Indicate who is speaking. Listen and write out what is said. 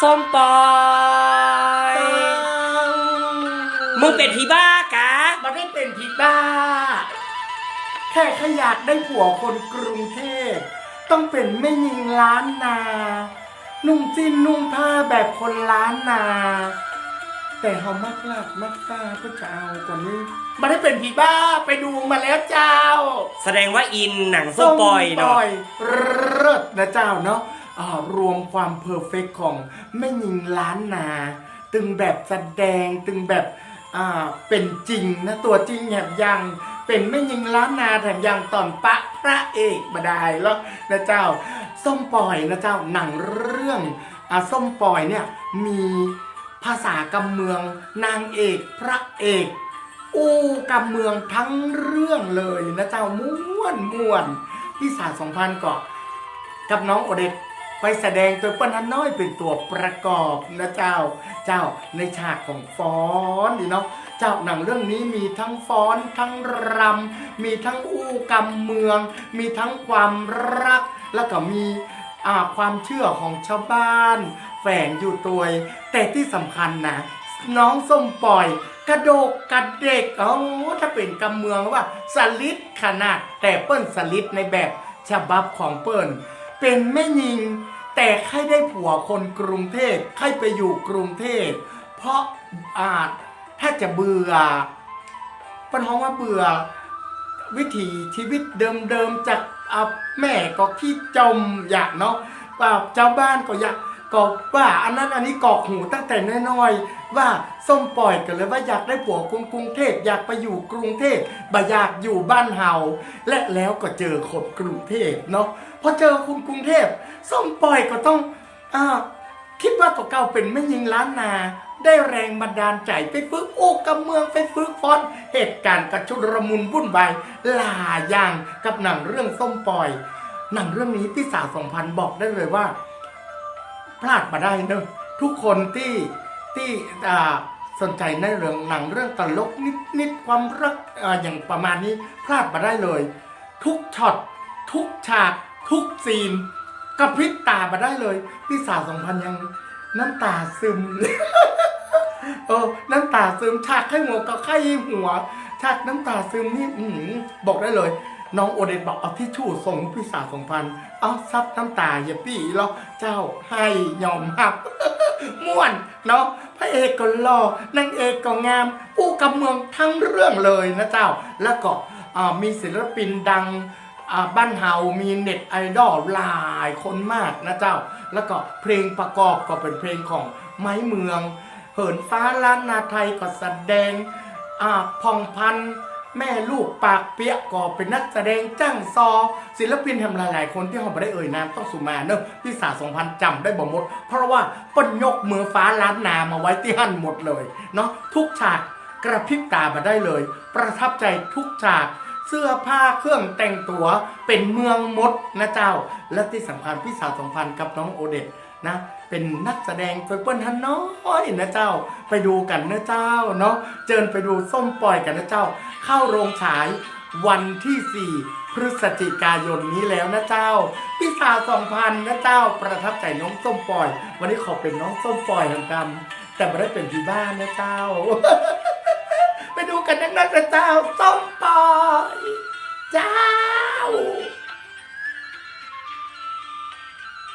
Speaker 1: ส้มปอย มึงเป็นผีบ้ากะ
Speaker 2: มันได้เป็นผีบ้า แค่แค่อยากได้ผัวคนกรุงเทพต้องเป็นไม่ยิงล้านนา นุ่งจิ้นนุ่งผ้าแบบคนล้านนา แต่เขามักลากมักตาก็จะเอากว่านี้มันได้เป็นผีบ้าไปดูมาแล้วเจ้า
Speaker 1: แสดงว่าอินหนังส้มปอยเนาะ
Speaker 2: ส้มปอยเลิศนะเจ้าเนาะอ่า รวมความเพอร์เฟกของแม่หญิงล้านนา ตึงแบบแสดงตึงแบบเป็นจริงนะตัวจริงแถมยังเป็นแม่หญิงล้านนาแถมยังตอนปะพระเอกมาได้แล้วนะเจ้าส้มปล่อยนะเจ้าหนังเรื่องอส้มปล่อยเนี่ยมีภาษากำเมืองนางเอกพระเอกอู้กำเมืองทั้งเรื่องเลยนะเจ้าม่วนม่วนพี่สาวสองพันเกาะกับน้องโอเดต ไปแสดงตัวเปิ้ลฮันน้อยเป็นตัวประกอบนะเจ้า เจ้าในฉากของฟ้อนดีเนาะเจ้าหนังเรื่องนี้มีทั้งฟ้อนทั้งรำมีทั้งอู้กำเมือง มีทั้งความรัก แล้วก็มีความเชื่อของชาวบ้าน แฝงอยู่ตัวแต่ที่สำคัญนะน้องส้มปล่อย กระโดกกระเด็กอ๋อถ้าเป็นกำเมืองว่าสลิดขนาดแต่เปิ้นสลิดในแบบฉบับของเปิ้น เป็นแม่ยิง แต่ใครได้ผัวคนกรุงเทพใครไปอยู่กรุงเทพเพราะอาจถ้าจะเบื่อเปิ้นฮ้องว่าเบื่อ วิถีชีวิตเดิมๆจากแม่ก็ขี้จมอยากเนาะป่าเจ้าบ้านก็อยาก ก็ว่าอันนั้นอันนี้กอกหูตั้งแต่น้อยๆว่าส้มปล่อยกันเลยว่าอยากได้ผัวคนกรุงเทพอยากไปอยู่กรุงเทพบ่อยากอยู่บ้านเฮาและแล้วก็เจอคนกรุงเทพเนาะพอเจอคนกรุงเทพส้มปล่อยก็ต้องอ่าคิดว่าตัวเก่าเป็นไม่ยิงล้านนา ได้แรงบันดาลใจไปฝึกโอ้กำเมืองไปฝึกฟอนเหตุการณ์กระชุลมุนวุ่นวายหลายอย่างกับหนังเรื่องส้มปล่อย หนังเรื่องนี้พี่สาวสองพันบอกได้เลยว่า พลาดมาได้เนอะทุกคนที่ที่อ่าสนใจในเรื่องหนังเรื่องตลกนิดนิดความรักออย่างประมาณนี้พลาดมาได้เลย ทุกช็อตทุกฉาก ทุกซีนกระพริบตามาได้เลย พี่สาวสองพันยังน้ำตาซึมเออน้ำตาซึมฉากไข้หัวกับไข้หัวฉากน้ำตาซึมนี่บอกได้เลย น้องโอเดนบอกเอาที่ชู่ส่งพี่สาวสองพัน เอาซับน้ำตาอย่าปี้แล้วเจ้าให้ยอมรับ ม่วนเนาะพระเอกก็หล่อนางเอกก็งาม อู้กับเมืองทั้งเรื่องเลยนะเจ้า แล้วก็มีศิลปินดังบ้านเฮามีเน็ตไอดอลหลายคนมากนะเจ้า แล้วก็เพลงประกอบก็เป็นเพลงของไม้เมือง เหินฟ้าล้านนาไทยก็แสดงอ่าพองพันธ์ แม่ลูกปากเปียกก็เป็นนักแสดงจ้างซอ ศิลปินทำหลายๆคนที่เขาไม่ได้เอ่ยนามต้องสุมาเนอะพี่สาวสองพันจำได้บ่หมด เพราะว่าเปิ้นยกมือฟ้าล้านนามาไว้ที่หั่นหมดเลยเนาะทุกฉากกระพริบตามาได้เลย ประทับใจทุกฉากเสื้อผ้าเครื่องแต่งตัวเป็นเมืองมดนะเจ้า และที่สำคัญพี่สาวสองพันกับน้องโอเดตนะ เป็นนักแสดงเปิ้ลฮันน้อยนะเจ้า ไปดูกันนะเจ้าเนาะเจิญไปดูส้มปล่อยกันนะเจ้า เข้าโรงฉายวันที่ 4 พฤศจิกายนนี้แล้วนะเจ้าพิซาว2,000นะเจ้าประทับใจน้องส้มปล่อย วันนี้ขอเป็นน้องส้มปล่อยแล้วกัน แต่ไม่ได้เป็นที่บ้านนะเจ้า ไปดูกันนักๆนะเจ้าส้มปล่อยจ้า